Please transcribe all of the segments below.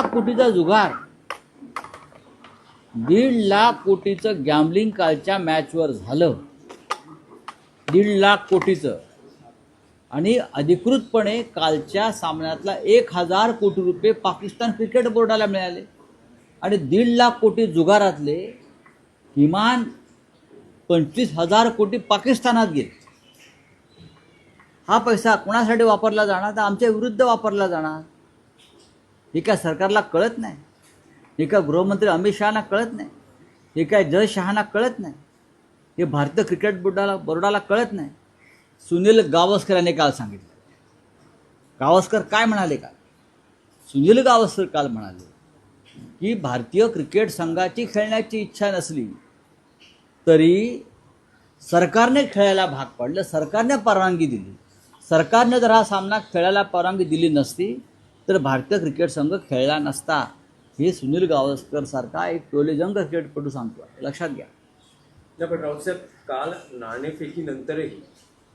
लाख कोटीचा जुगार. दीड लाख कोटीचं गॅमलिंग कालच्या मॅचवर झालं. दीड लाख कोटीचं. आणि अधिकृतपणे कालच्या सामन्यातला एक हजार कोटी रुपये पाकिस्तान क्रिकेट बोर्डाला मिळाले. आणि दीड लाख कोटी जुगारातले किमान पंचवीस हजार कोटी पाकिस्तानात गेले. हा पैसा कोणासाठी वापरला जाणार? तर आमच्या विरुद्ध वापरला जाणार. हे काय सरकारला कळत नाही? हे काय गृहमंत्री अमित शहाना कळत नाही? हे काय जय शहाना कळत नाही? हे भारतीय क्रिकेट बोर्डाला बोर्डाला कळत नाही? सुनील गावस्कर यांनी काल सांगितलं. गावस्कर काय म्हणाले का सुनील गावस्कर काल म्हणाले की भारतीय क्रिकेट संघाची खेळण्याची इच्छा नसली तरी सरकारने खेळायला भाग पाडलं सरकारने परवानगी दिली. सरकारने जर हा सामना खेळायला परवानगी दिली नसती तर भारतीय क्रिकेट संघ खेळला नसता. हे सुनील गावस्कर सारखा एक टोलेजंग क्रिकेटपटू सांगतो लक्षात घ्या. पण राऊत साहेब काल नाणेफेकीनंतरही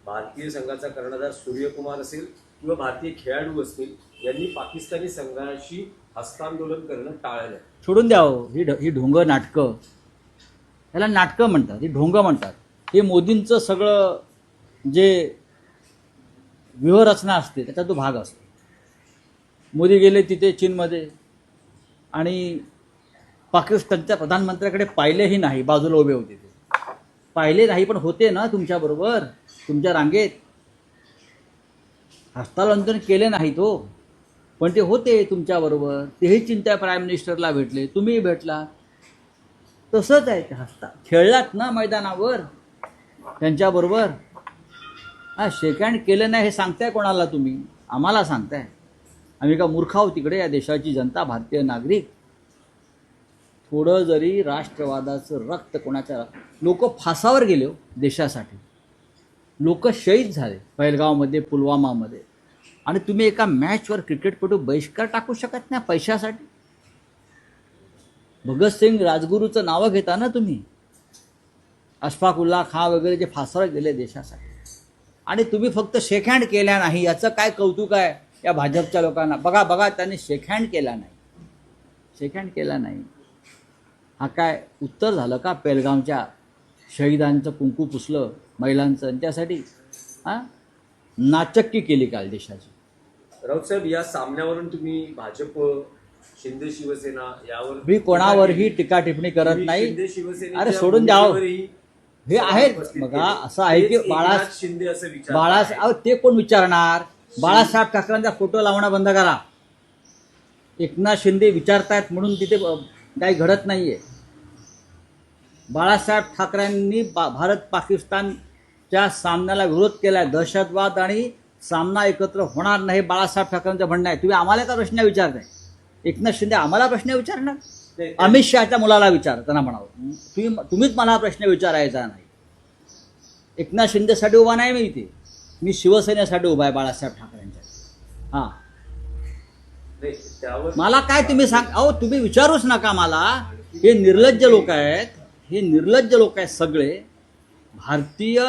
भारतीय संघाचा कर्णधार सूर्यकुमार असेल किंवा भारतीय खेळाडू असतील यांनी पाकिस्तानी संघाशी हस्तांदोलन करणं टाळलं. सोडून द्या हो. ही ढ ही ढोंग नाटकं. ह्याला नाटकं म्हणतात ही ढोंग म्हणतात. हे मोदींचं सगळं जे व्यूहरचना असते त्याचा तो भाग असतो. मोदी गेले तिथे चीनमध्ये. आणि पाकिस्तानच्या प्रधानमंत्र्याकडे पाहिलेही नाही बाजूला उभे होते ते. पाहिले नाही पण होते ना तुमच्याबरोबर तुमच्या रांगेत. हस्तांतरण केले नाही तो पण ते होते तुमच्याबरोबर तेही चिंता प्राईम मिनिस्टरला भेटले तुम्ही भेटला. तसंच आहे ते हस्ता खेळलात ना मैदानावर त्यांच्याबरोबर हा शेक केलं नाही हे सांगताय कोणाला तुम्ही? आम्हाला सांगताय. आम्ही का मूर्ख आहोत तिकडे या देशाची जनता भारतीय नागरिक. थोडं जरी राष्ट्रवादाचं रक्त कोणाच्या लोक फासावर गेले हो देशासाठी. लोक शहीद झाले बैलगावमध्ये पुलवामामध्ये. आणि तुम्ही एका मॅचवर क्रिकेटपटू बहिष्कार टाकू शकत नाही पैशासाठी? भगतसिंग राजगुरूचं नावं घेता ना तुम्ही? अशफाकुल्ला खां वगैरे जे फासावर गेले देशासाठी. आणि तुम्ही फक्त शेक हँड केल्या नाही याचं काय कौतुक आहे? या भाजपच्या लोकांना. बघा बघा त्यांनी शेक हँड केला नाही. शेक हँड केला नाही. हा काय उत्तर झालं का? पेलगावच्या शहीदांचं कुंकू पुसलं महिलांचं आणि त्यासाठी हां? नाचक्की केली काल देशाची. राऊत साहेब या सामन्यावरून तुम्ही भाजप शिंदे शिवसेना यावर मी कोणावरही टीका टिप्पणी करत नाही. अरे सोडून द्या हो. हे आहेत. बघा. असं आहे की बाळा शिंदे असं विचार बाळा ते कोण विचारणार? बाळासाहेब ठाकरेंचा फोटो लावणं बंद करा. एकनाथ शिंदे विचारतायत म्हणून तिथे काही घडत नाहीये. बाळासाहेब ठाकरेंनी बा भारत पाकिस्तानच्या सामन्याला विरोध केलाय. दहशतवाद आणि सामना एकत्र होणार नाही बाळासाहेब ठाकरेंचं म्हणणं आहे. तुम्ही आम्हाला का प्रश्न विचारताय? एकनाथ शिंदे आम्हाला प्रश्न विचारणार? अमित शहाच्या मुलाला विचार त्यांना म्हणावं. तुम्ही तुम्हीच मला हा प्रश्न विचारायचा नाही. एकनाथ शिंदेसाठी उभा नाही मी इथे. मी शिवसेनेसाठी उभा आहे बाळासाहेब ठाकरेंच्या. हां. मला काय तुम्ही सांग अहो तुम्ही विचारूच नका मला. हे निर्लज्ज लोक आहेत. हे निर्लज्ज लोक आहेत सगळे. भारतीय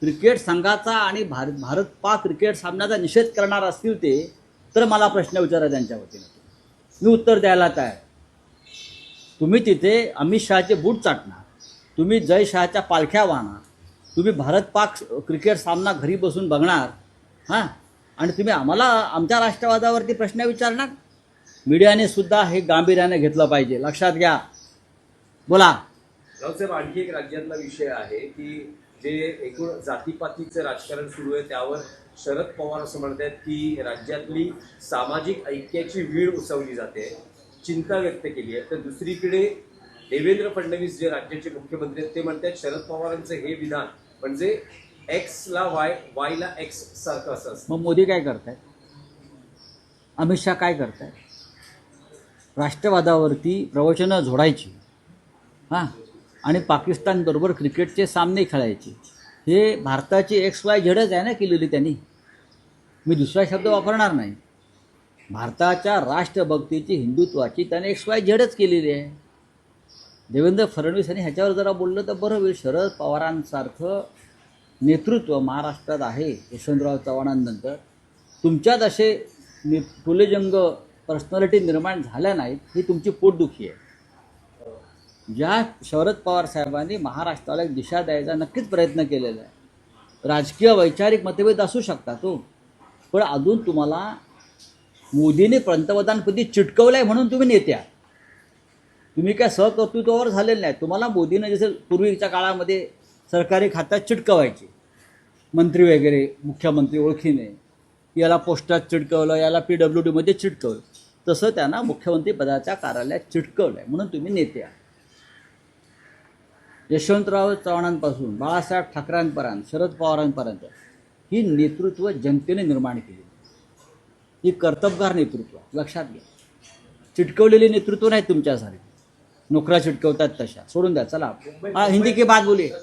क्रिकेट संघाचा आणि भारत भारत पाक क्रिकेट सामन्याचा निषेध करणार असतील ते तर मला प्रश्न विचारा त्यांच्या वतीनं. मी उत्तर द्यायला तयार आहे. तुम्ही तिथे अमित शहाचे बूट चाटणार. तुम्ही जय शहाच्या पालख्या वाहणार. तुम्ही भारत पाक क्रिकेट सामना घरी बसून बघणार हां? आणि तुम्ही आम्हाला आमच्या राष्ट्रवादावरती प्रश्न विचारणार? मीडियाने सुद्धा हे गांभीर्याने घेतलं पाहिजे. लक्षात घ्या. बोला. राऊतसाहेब आणखी एक राज्यातला विषय आहे की जे एकूण जातीपातीचं राजकारण सुरू आहे त्यावर शरद पवार असं म्हणतात की राज्यातली सामाजिक ऐक्याची वीळ उसवली जाते. चिंता व्यक्त केली आहे. तर दुसरीकडे देवेंद्र फडणवीस जे राज्याचे मुख्यमंत्री आहेत ते म्हणतात शरद पवारांचं हे विधान म्हणजे एक्सला वाय वायला एक्स सारखं असं असतं. मग मोदी काय करतायत? अमित शहा काय करतायत? राष्ट्रवादावरती प्रवचनं झोडायची. हां? आणि पाकिस्तानबरोबर क्रिकेटचे सामने खेळायचे. हे भारताची एक्स वाय झेडच आहे ना केलेली त्यांनी? मी दुसरा शब्द वापरणार नाही. भारताच्या राष्ट्रभक्तीची हिंदुत्वाची त्याने एक्स वाय झेडच केलेली आहे. देवेंद्र फडणवीस यांनी ह्याच्यावर जरा बोललं तर बरं होईल. शरद पवारांसारखं नेतृत्व महाराष्ट्रात आहे यशवंतराव चव्हाणांनंतर. तुमच्यात असे नि फुलेजंग पर्सनॅलिटी निर्माण झाल्या नाहीत ही तुमची पोटदुखी आहे. ज्या शरद पवार साहेबांनी महाराष्ट्राला एक दिशा द्यायचा नक्कीच प्रयत्न केलेला आहे. राजकीय वैचारिक मतभेद असू शकतात तो पण अजून तुम्हाला मोदीने पंतप्रधानपदी चिटकवलं आहे म्हणून तुम्ही नेत्या. तुम्ही काय सहकर्तृत्वावर झालेलं नाही. तुम्हाला मोदीनं जसं पूर्वीच्या काळामध्ये सरकारी खात्यात चिटकवायचे. मंत्री वगैरे मुख्यमंत्री ओळखीने. याला पोस्टात चिटकवलं याला पी डब्ल्यू डीमध्ये चिटकवलं. तसं त्यांना मुख्यमंत्री पदाच्या कार्यालयात चिटकवलं आहे म्हणून तुम्ही नेते आहात. यशवंतराव चव्हाणांपासून बाळासाहेब ठाकरेंपर्यंत शरद पवारांपर्यंत ही नेतृत्व जनतेने निर्माण केली ही कर्तबगार नेतृत्व. लक्षात घ्या. चिटकवलेले नेतृत्व नाही तुमच्यासाठी नोकऱ्या चिटकवतात तशा. सोडून द्या चला. हा हिंदी की बात बोलिये.